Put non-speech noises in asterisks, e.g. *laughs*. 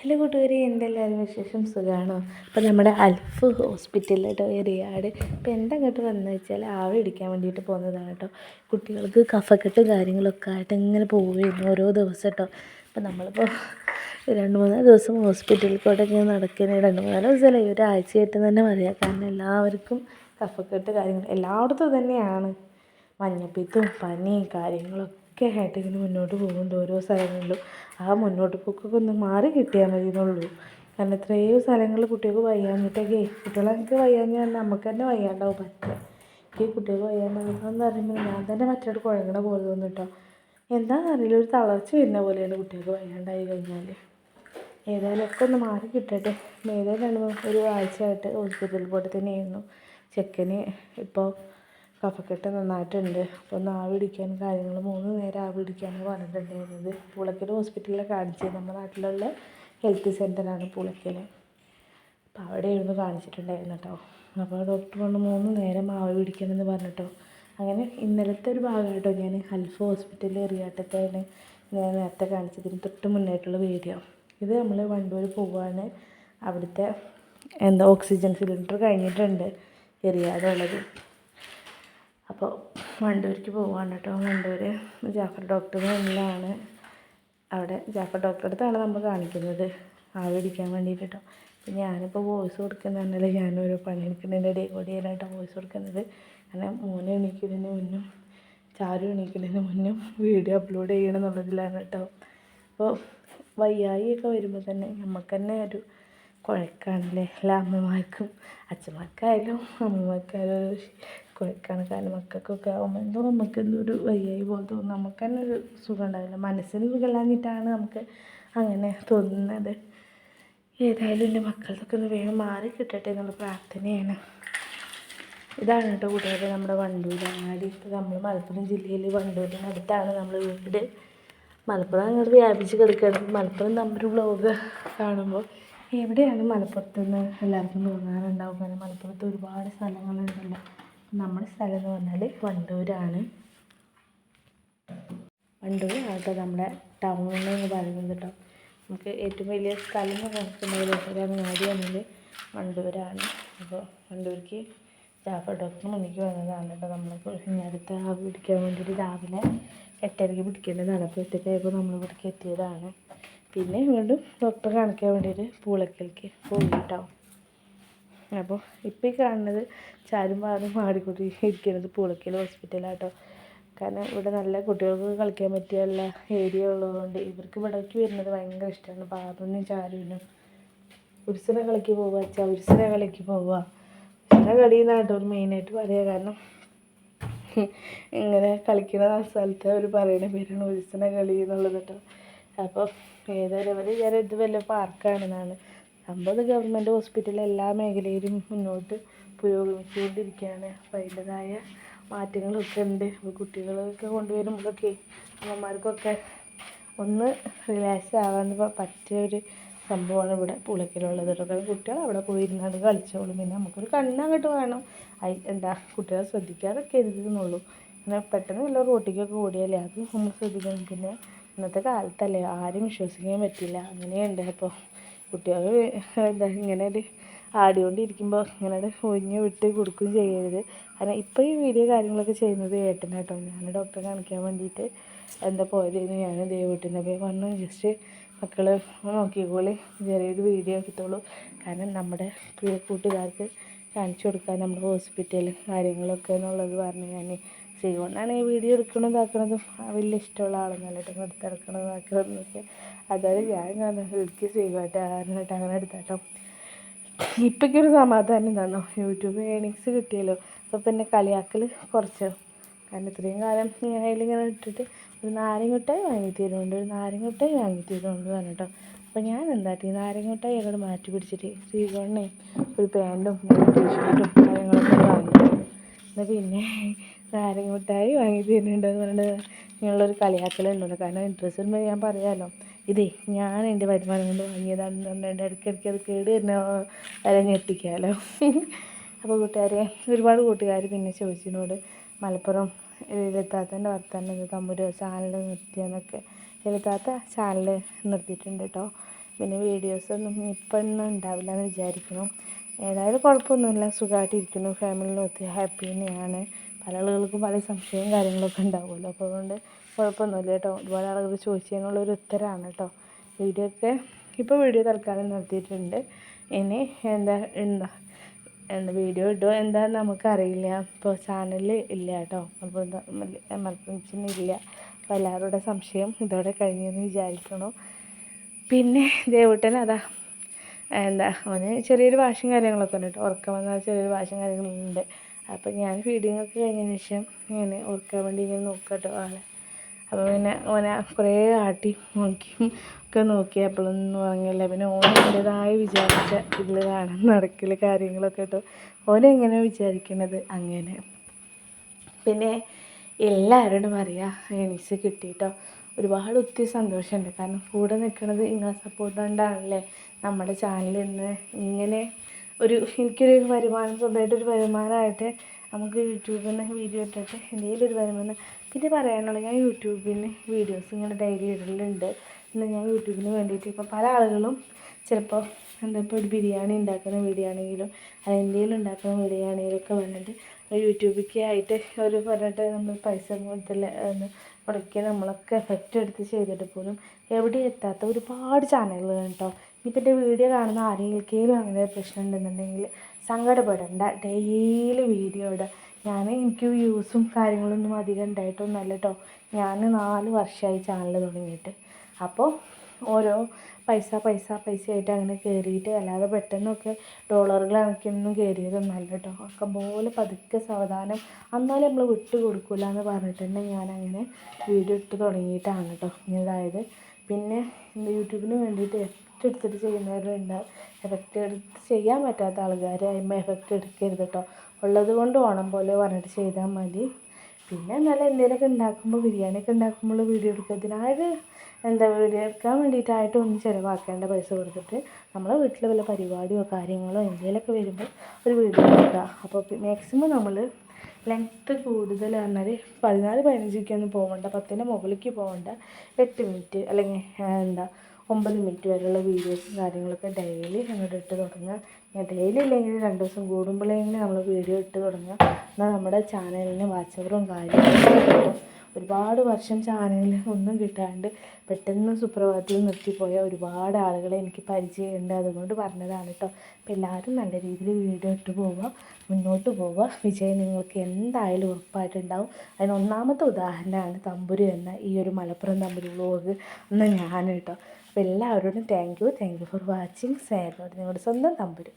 Hello കൂട്ടുകാരി എന്തെല്ലാവരും വിശേഷം? സുഖമാണോ അപ്പോൾ നമ്മുടെ അൽഫ് ഹോസ്പിറ്റലിലോട്ട് ഏറിയാട് ഇപ്പോൾ എന്താ അങ്ങോട്ട് വന്നു വെച്ചാൽ ആവി അടിക്കാൻ വേണ്ടിയിട്ട് പോകുന്നതാണ് കേട്ടോ. കുട്ടികൾക്ക് കഫക്കെട്ടും കാര്യങ്ങളൊക്കെ ആയിട്ട് ഇങ്ങനെ പോവുകയായിരുന്നു ഓരോ ദിവസം കേട്ടോ. അപ്പോൾ നമ്മളിപ്പോൾ രണ്ട് മൂന്നാൽ ദിവസം ഹോസ്പിറ്റലിൽ കൂടെ ഇങ്ങനെ നടക്കുന്നത് രണ്ട് മൂന്നാൽ ദിവസമല്ല ഈ ഒരാഴ്ചയായിട്ട് തന്നെ പറയാം കാരണം എല്ലാവർക്കും കഫക്കെട്ട് കാര്യങ്ങൾ എല്ലായിടത്തും തന്നെയാണ് മഞ്ഞപ്പിത്തും പനിയും കാര്യങ്ങളൊക്കെ. ആയിട്ട് ഇങ്ങനെ മുന്നോട്ട് പോകുന്നുണ്ട് ഓരോ സ്ഥലങ്ങളിലും. ആ മുന്നോട്ട് പോക്കൊക്കെ ഒന്ന് മാറി കിട്ടിയാൽ മതി എന്നുള്ളൂ. കാരണം എത്രയോ സ്ഥലങ്ങളിൽ കുട്ടികൾക്ക് വയ്യാഞ്ഞിട്ടൊക്കെ കുട്ടികളൊക്കെ തന്നെ നമുക്ക് തന്നെ വയ്യാണ്ടാവും പറ്റുക ഈ കുട്ടികൾക്ക് വയ്യാണ്ടാവുന്നതെന്ന് പറയുമ്പോൾ ഞാൻ തന്നെ മറ്റോട് കുഴങ്ങണ പോലെ തോന്നും കേട്ടോ. എന്താണെന്നറിയില്ല ഒരു തളർച്ച വരുന്ന പോലെയാണ് കുട്ടികൾക്ക് വയ്യാണ്ടായി കഴിഞ്ഞാൽ ഏതായാലും ഒക്കെ ഒന്ന് മാറി കിട്ടട്ടെ. ഏതായാലും ഒരു ആഴ്ചയായിട്ട് ഹോസ്പിറ്റലിൽ പോയിട്ട് തന്നെയായിരുന്നു. ചെക്കന് ഇപ്പോൾ കഫക്കെട്ട് നന്നായിട്ടുണ്ട്. അപ്പോൾ ആവി പിടിക്കാൻ കാര്യങ്ങൾ മൂന്ന് നേരം ആവി പിടിക്കാനാണ് പറഞ്ഞിട്ടുണ്ടായിരുന്നത്. പുളക്കൽ ഹോസ്പിറ്റലിൽ കാണിച്ചത് നമ്മുടെ നാട്ടിലുള്ള ഹെൽത്ത് സെന്ററാണ് പുളക്കൽ അപ്പോൾ അവിടെയായിരുന്നു കാണിച്ചിട്ടുണ്ടായിരുന്നു കേട്ടോ. അപ്പോൾ ഡോക്ടർ പറഞ്ഞു മൂന്ന് നേരം ആവി പിടിക്കണമെന്ന് പറഞ്ഞിട്ടോ. അങ്ങനെ ഇന്നലത്തെ ഒരു ഭാഗമായിട്ടോ ഞാൻ അൽഫ ഹോസ്പിറ്റലിൽ എറിയാട്ടത്താണ് ഞാൻ നേരത്തെ കാണിച്ചതിന് തൊട്ട് മുന്നായിട്ടുള്ള വീഡിയോ ഇത് നമ്മൾ വണ്ടൂർ പോവാണ്. അവിടുത്തെ എന്താ ഓക്സിജൻ സിലിണ്ടർ കഴിഞ്ഞിട്ടുണ്ട്. എറിയാടുള്ളത് അപ്പോൾ വണ്ടൂർക്ക് പോവാണ് കേട്ടോ. വണ്ടൂർ ജാഫർ ഡോക്ടർ മുന്നിലാണ്. അവിടെ ജാഫർ ഡോക്ടറെ അടുത്താണ് നമ്മൾ കാണിക്കുന്നത്. ആവി പിടിക്കാൻ വേണ്ടിയിട്ട് കേട്ടോ. ഞാനിപ്പോൾ വോയിസ് കൊടുക്കുന്നതല്ല. ഞാനൊരു പണിയെടുക്കുന്നതിന്റെ ഇടയിൽ കൂടിയാണ് വോയിസ് കൊടുക്കുന്നത്. കാരണം മോനെ എണീക്കുന്നതിന് മുന്നും ചാരു എണീക്കുന്നതിന് മുന്നും വീഡിയോ അപ്ലോഡ് ചെയ്യണം എന്നുള്ളതിലാണ് കേട്ടോ. അപ്പോൾ വയ്യായിയൊക്കെ വരുമ്പോൾ തന്നെ നമുക്ക് തന്നെ ഒരു കുഴക്കാണല്ലേ. എല്ലാ അമ്മമാർക്കും അച്ഛന്മാർക്കായാലും അമ്മമാർക്കായാലും കുഴക്കാണ് കാരണം മക്കൾക്കൊക്കെ ആകുമ്പോൾ എന്തോ നമുക്ക് എന്തോ ഒരു വയ്യായി പോലെ തോന്നും. നമുക്ക് തന്നെ ഒരു സുഖം ഉണ്ടാവില്ല. മനസ്സിന് സുഖമില്ലാഞ്ഞിട്ടാണ് നമുക്ക് അങ്ങനെ തോന്നുന്നത്. ഏതായാലും എന്റെ മക്കൾക്കൊക്കെ ഒന്ന് വേഗം മാറി കിട്ടട്ടെ എന്നുള്ള പ്രാർത്ഥനയാണ്. ഇതാണ് കേട്ടോ കൂട്ടുകാരെ നമ്മുടെ വണ്ടൂർ അങ്ങാടി. നമ്മൾ മലപ്പുറം ജില്ലയിൽ വണ്ടൂരിനടുത്താണ് നമ്മൾ വീട്. മലപ്പുറം അങ്ങോട്ട് വ്യാപിച്ച് കിടക്കുകയാണ്. മലപ്പുറം നമ്മുടെ വ്ളോഗ് കാണുമ്പോൾ എവിടെയാണ് മലപ്പുറത്തെന്ന് എല്ലാവർക്കും തോന്നാറുണ്ടാവും കാരണം മലപ്പുറത്ത് ഒരുപാട് സ്ഥലങ്ങളുണ്ടല്ലോ. നമ്മുടെ സ്ഥലം എന്ന് പറഞ്ഞാൽ വണ്ടൂരാണ്. വണ്ടൂർ ആകട്ടെ നമ്മുടെ ടൗൺ എന്ന് പറയുന്നത് കേട്ടോ നമുക്ക് ഏറ്റവും വലിയ സ്ഥലം എന്ന് ഒരു അങ്ങാടിയാണെങ്കിൽ വണ്ടൂരാണ്. അപ്പോൾ വണ്ടൂർക്ക് ജാഫർ ഡോക്ടർ മുന്നിലേക്ക് വന്നതാണ് കേട്ടോ നമ്മളിപ്പോൾ ഇനി അടുത്ത ആവി പിടിക്കാൻ വേണ്ടിയിട്ട് രാവിലെ എട്ടരയ്ക്ക് പിടിക്കേണ്ടതാണ്. അപ്പോൾ എട്ടരയ്ക്കായപ്പോൾ നമ്മൾ ഇവിടേക്ക് എത്തിയതാണ്. പിന്നെ വീണ്ടും ഡോക്ടറെ കാണിക്കാൻ വേണ്ടിയിട്ട് പൂളക്കലേക്ക് പോയി കേട്ടോ അപ്പോൾ ഇപ്പോൾ ഈ കാണുന്നത് ചാരും പാറും മാടിക്കൂട്ടി ഇരിക്കുന്നത് പുളക്കൽ ഹോസ്പിറ്റലാട്ടോ. കാരണം ഇവിടെ നല്ല കുട്ടികൾക്ക് കളിക്കാൻ പറ്റിയുള്ള ഏരിയ ഉള്ളതുകൊണ്ട് ഇവർക്ക് ഇവിടേക്ക് വരുന്നത് ഭയങ്കര ഇഷ്ടമാണ്. പാറുവിനും ചാരുവിനും. ഉരുസന കളിക്ക് പോവുക അച്ഛാ ഉരുസന കളിക്ക് പോവുക. ഉരുസന കളി എന്നാട്ടോ മെയിനായിട്ട് പറയുക. കാരണം ഇങ്ങനെ കളിക്കുന്ന സ്ഥലത്ത് അവർ പറയുന്ന പേരാണ് ഉരുസന കളി എന്നുള്ളത് കേട്ടോ. അപ്പോൾ ഏതായാലും അവർ വിചാരം ഇത് വല്ല പാർക്കാണെന്നാണ്. സംഭവം ഗവൺമെന്റ് ഹോസ്പിറ്റൽ എല്ലാ മേഖലയിലും മുന്നോട്ട് പുരോഗമിച്ചുകൊണ്ടിരിക്കുകയാണ്. അപ്പോൾ അതിന്റെതായ മാറ്റങ്ങളൊക്കെ ഉണ്ട്. അപ്പോൾ കുട്ടികളൊക്കെ കൊണ്ടുവരുമ്പോഴൊക്കെ അമ്മമാർക്കൊക്കെ ഒന്ന് റിലാക്സ് ആവാൻ പറ്റിയ ഒരു സംഭവമാണ് ഇവിടെ പുളക്കിലുള്ളത്. കാരണം കുട്ടികൾ അവിടെ പോയിരുന്നാണ് കളിച്ചോളും. പിന്നെ നമുക്കൊരു കണ്ണങ്ങോട്ട് വേണം. അയ് എന്താ കുട്ടികളെ ശ്രദ്ധിക്കാതൊക്കെ എഴുതുന്നുള്ളൂ അങ്ങനെ പെട്ടെന്ന് വല്ല റോട്ടിക്കൊക്കെ ഓടിയാലേ അത് നമ്മൾ ശ്രദ്ധിക്കണം. പിന്നെ ഇന്നത്തെ കാലത്തല്ലേ ആരും വിശ്വസിക്കാൻ പറ്റില്ല. അങ്ങനെയുണ്ട്. അപ്പോൾ കുട്ടികൾ എന്താ ഇങ്ങനെ ഒരു ആടിക്കൊണ്ടിരിക്കുമ്പോൾ ഇങ്ങനെ ഒഴിഞ്ഞ് വിട്ട് കൊടുക്കുകയും ചെയ്യരുത്. കാരണം ഇപ്പോൾ ഈ വീഡിയോ കാര്യങ്ങളൊക്കെ ചെയ്യുന്നത് ഏട്ടനാട്ടോ. ഞാൻ ഡോക്ടറെ കാണിക്കാൻ വേണ്ടിയിട്ട് എന്താ പോയതെന്ന് ഞാൻ ദൈവട്ടിന്റെ പോയി പറഞ്ഞു ജസ്റ്റ് മക്കൾ നോക്കിക്കോളി. ചെറിയൊരു വീഡിയോ എടുത്തോളൂ. കാരണം നമ്മുടെ കൂട്ടുകാർക്ക് കാണിച്ചു കൊടുക്കാൻ നമ്മുടെ ഹോസ്പിറ്റൽ കാര്യങ്ങളൊക്കെ എന്നുള്ളത് പറഞ്ഞ് ഞാൻ ശ്രീകൊണ്ടാണ് ഈ വീഡിയോ എടുക്കണതും ഇതാക്കണതും. വലിയ ഇഷ്ടമുള്ള ആളൊന്നുമല്ല കേട്ടോ എടുത്തെടുക്കണതും ഇതാക്കണതൊക്കെ അതായത് ഞാൻ കാരണം എനിക്ക് ശ്രീകോട്ടെ കാരണമായിട്ട് അങ്ങനെ എടുത്താട്ടോ. ഇപ്പോഴൊക്കെ ഒരു സമാധാനം തന്നോ യൂട്യൂബ് ഏണിങ്സ് കിട്ടിയല്ലോ. അപ്പോൾ പിന്നെ കളിയാക്കൽ കുറച്ച്. കാരണം ഇത്രയും കാലം ഇങ്ങനെ അതിലിങ്ങനെ ഇട്ടിട്ട് ഒരു നാരങ്ങുട്ടായി വാങ്ങി തരുന്നുണ്ട്. ഒരു നാരങ്ങുട്ടായി വാങ്ങി തരുന്നുണ്ട് പറഞ്ഞിട്ടോ. അപ്പോൾ ഞാൻ എന്താട്ടി നാരങ്ങുട്ടായി അങ്ങോട്ട് മാറ്റി പിടിച്ചിട്ട് ശ്രീകോണ്ണേ ഒരു പാന്റും ടീഷർട്ടും കാര്യങ്ങളൊക്കെ വാങ്ങി എന്നാൽ പിന്നെ നാരങ്ങ മിഠായി വാങ്ങി തരുന്നുണ്ടെന്ന് പറഞ്ഞിട്ട് നിങ്ങളൊരു കളിയാക്കലുണ്ടല്ലോ. കാരണം ഇൻട്രസ്റ്റ് വരുമ്പോൾ ഞാൻ പറയാമല്ലോ ഇതേ ഞാൻ എന്റെ വരുമാനം കൊണ്ട് വാങ്ങിയതാണെന്ന് പറഞ്ഞിട്ട് ഇടയ്ക്കിടയ്ക്ക് അത് കേട് തന്നെ വരെ ഞെട്ടിക്കാമല്ലോ *laughs* അപ്പോൾ കൂട്ടുകാരെ ഒരുപാട് കൂട്ടുകാർ പിന്നെ ചോദിച്ചതിനോട് മലപ്പുറം എഴുത്താത്തന്റെ വർത്തമാനം തമ്മൂര് ചാനൽ നിർത്തിയെന്നൊക്കെ എഴുത്താത്ത ചാനൽ നിർത്തിയിട്ടുണ്ട് കേട്ടോ പിന്നെ വീഡിയോസൊന്നും ഇപ്പം ഒന്നും ഉണ്ടാവില്ല എന്ന് വിചാരിക്കുന്നു. ഏതായാലും കുഴപ്പമൊന്നുമില്ല. സുഖമായിട്ടിരിക്കുന്നു. ഫാമിലിയിലൊത്തി ഹാപ്പി തന്നെയാണ്. പല ആളുകൾക്കും പല സംശയവും കാര്യങ്ങളൊക്കെ ഉണ്ടാവുമല്ലോ. അപ്പോൾ അതുകൊണ്ട് കുഴപ്പമൊന്നുമില്ല കേട്ടോ. ഒരുപാട് ആളുകൾ ചോദിച്ചതിനുള്ളൊരു ഉത്തരമാണ് കേട്ടോ. വീഡിയോ ഒക്കെ ഇപ്പോൾ വീഡിയോ തൽക്കാലം നിർത്തിയിട്ടുണ്ട്. ഇനി എന്താ എന്താ എന്താ വീഡിയോ ഇടുമോ എന്താന്ന് നമുക്കറിയില്ല. ഇപ്പോൾ ചാനൽ ഇല്ല കേട്ടോ. അപ്പോൾ മലപ്പുറം ഇല്ല. അപ്പോൾ എല്ലാവരുടെ സംശയം ഇതോടെ കഴിഞ്ഞെന്ന് വിചാരിക്കണു പിന്നെ ദേവൂട്ടൻ അതാ എന്താ അവന് ചെറിയൊരു വാശിയും കാര്യങ്ങളൊക്കെ ഉണ്ട് കേട്ടോ. ഉറക്കം വന്നാൽ ചെറിയൊരു വാശിയും കാര്യങ്ങളുണ്ട് അപ്പോൾ ഞാൻ ഫീഡിങ് ഒക്കെ കഴിഞ്ഞതിന് ശേഷം ഇങ്ങനെ ഓർക്കാൻ വേണ്ടി ഇങ്ങനെ നോക്കട്ടോ ആളെ. അപ്പോൾ പിന്നെ ഓനെ കുറേ ആട്ടി നോക്കി ഒക്കെ നോക്കി. അപ്പോഴൊന്നും ഉറങ്ങില്ല പിന്നെ എന്റെതായി വിചാരിച്ച ഇതിൽ കാണാൻ നടക്കൽ കാര്യങ്ങളൊക്കെ കേട്ടോ. ഓനെങ്ങനെ വിചാരിക്കണത്? അങ്ങനെ. പിന്നെ എല്ലാവരോടും അറിയാം എണീസ് കിട്ടിയിട്ടോ ഒരുപാട് ഒത്തിരി സന്തോഷമുണ്ട്. കാരണം കൂടെ നിൽക്കുന്നത് നിങ്ങളെ സപ്പോർട്ട് കൊണ്ടാണല്ലേ നമ്മുടെ ചാനൽ ഇന്ന് ഇങ്ങനെ ഒരു എനിക്കൊരു വരുമാനം സ്വന്തമായിട്ടൊരു വരുമാനമായിട്ട് നമുക്ക് യൂട്യൂബിൽ നിന്ന് വീഡിയോ ഇട്ടിട്ട് എന്തെങ്കിലും ഒരു വരുമാനം പിന്നെ പറയാനുള്ളത് ഞാൻ യൂട്യൂബിൽ വീഡിയോസ് ഇങ്ങനെ ഡെയിലി ഇടലുണ്ട്. പിന്നെ ഞാൻ യൂട്യൂബിന് വേണ്ടിയിട്ട് ഇപ്പോൾ പല ആളുകളും ചിലപ്പോൾ എന്താ ഇപ്പോൾ ഒരു ബിരിയാണി ഉണ്ടാക്കുന്ന വീഡിയോ ആണെങ്കിലും അത് എന്തെങ്കിലും ഉണ്ടാക്കുന്ന വീഡിയോ ആണെങ്കിലും ഒക്കെ വന്നിട്ട് യൂട്യൂബിലേക്ക് ആയിട്ട് ഒരു പറഞ്ഞിട്ട് നമ്മൾ പൈസ കൊടുത്തില്ല മുടക്കി നമ്മളൊക്കെ എഫക്റ്റ് എടുത്ത് ചെയ്തിട്ട് പോലും എവിടെ എത്താത്ത ഒരുപാട് ചാനലുകൾ കേട്ടോ. ഇനിയിപ്പോൾ എന്റെ വീഡിയോ കാണുന്ന ആരെങ്കിലും അങ്ങനെ പ്രശ്നം ഉണ്ടെന്നുണ്ടെങ്കിൽ സങ്കടപ്പെടണ്ട. ഡെയിലി വീഡിയോ ഇടുക ഞാൻ എനിക്ക് വ്യൂസും കാര്യങ്ങളൊന്നും അധികം ഉണ്ടായിട്ടൊന്നുമല്ല കേട്ടോ ഞാൻ നാല് വർഷമായി ചാനൽ തുടങ്ങിയിട്ട്. അപ്പോൾ ഓരോ പൈസ പൈസ പൈസ ആയിട്ട് അങ്ങനെ കയറിയിട്ട് അല്ലാതെ പെട്ടെന്നൊക്കെ ഡോളറുകൾ കണക്കിനൊന്നും കയറിയതൊന്നുമല്ല കേട്ടോ ഒക്കെ പോലെ പതുക്കെ സാവധാനം. എന്നാലും നമ്മൾ വിട്ട് കൊടുക്കില്ല എന്ന് പറഞ്ഞിട്ട് തന്നെ ഞാനങ്ങനെ വീഡിയോ ഇട്ട് തുടങ്ങിയിട്ടാണ് കേട്ടോ ഇതായത് പിന്നെ യൂട്യൂബിന് വേണ്ടിയിട്ട് എഫക്റ്റ് എടുത്തിട്ട് ചെയ്യുന്നവരുണ്ട്. എഫക്റ്റ് എടുത്ത് ചെയ്യാൻ പറ്റാത്ത ആൾക്കാർ അതിന്മേൽ എഫക്റ്റ് എടുക്കരുത് കേട്ടോ ഉള്ളത് കൊണ്ട് ഓണം പോലെ പറഞ്ഞിട്ട് ചെയ്താൽ മതി. പിന്നെ എന്നാലും എന്തെങ്കിലുമൊക്കെ ഉണ്ടാക്കുമ്പോൾ ബിരിയാണിയൊക്കെ ഉണ്ടാക്കുമ്പോൾ വീഡിയോ എടുക്കുക ഇതിനായിട്ട് എന്താ വീഡിയോ എടുക്കാൻ വേണ്ടിയിട്ടായിട്ട് ഒന്നും ചിലവാക്കേണ്ട പൈസ കൊടുത്തിട്ട് നമ്മളെ വീട്ടിൽ വല്ല പരിപാടിയോ കാര്യങ്ങളോ എന്തെങ്കിലുമൊക്കെ വരുമ്പോൾ ഒരു വീഡിയോ എടുക്കുക അപ്പോൾ മാക്സിമം നമ്മൾ ലെങ്ത്ത് കൂടുതൽ പറഞ്ഞാൽ പതിനാല് പതിനഞ്ചൊക്കെയൊന്നും പോകണ്ട പത്തിന്റെ മുകളിലേക്ക് പോകണ്ട എട്ട് മിനിറ്റ് അല്ലെങ്കിൽ എന്താ ഒമ്പത് മിനിറ്റ് വരെയുള്ള വീഡിയോസും കാര്യങ്ങളൊക്കെ ഡെയിലി അങ്ങോട്ട് ഇട്ട് തുടങ്ങുക. ഞാൻ ഡെയിലി ഇല്ലെങ്കിൽ രണ്ട് ദിവസം കൂടുമ്പോഴെങ്കിലും നമ്മൾ വീഡിയോ ഇട്ട് തുടങ്ങുക. എന്നാൽ നമ്മുടെ ചാനലിന് വാച്ചവറും കാര്യങ്ങളും ഒരുപാട് വർഷം ചാനലിൽ ഒന്നും കിട്ടാണ്ട് പെട്ടെന്ന് സുപ്രഭാതത്തിൽ നിർത്തിപ്പോയ ഒരുപാട് ആളുകളെ എനിക്ക് പരിചയമുണ്ട്. അതുകൊണ്ട് പറഞ്ഞതാണ് കേട്ടോ അപ്പോൾ എല്ലാവരും നല്ല രീതിയിൽ വീഡിയോ ഇട്ട് പോവുക മുന്നോട്ട് പോവുക. വിജയം നിങ്ങൾക്ക് എന്തായാലും ഉറപ്പായിട്ടുണ്ടാവും. അതിന് ഒന്നാമത്തെ ഉദാഹരണമാണ് തമ്പുരു എന്ന ഈ ഒരു മലപ്പുറം തമ്പുരു വ്ലോഗ് എന്ന് ഞാൻ കേട്ടോ അപ്പോൾ എല്ലാവരോടും thank you thank you for watching സ്നേഹത്തോടെ നിങ്ങളുടെ സ്വന്തം തമ്പുരു.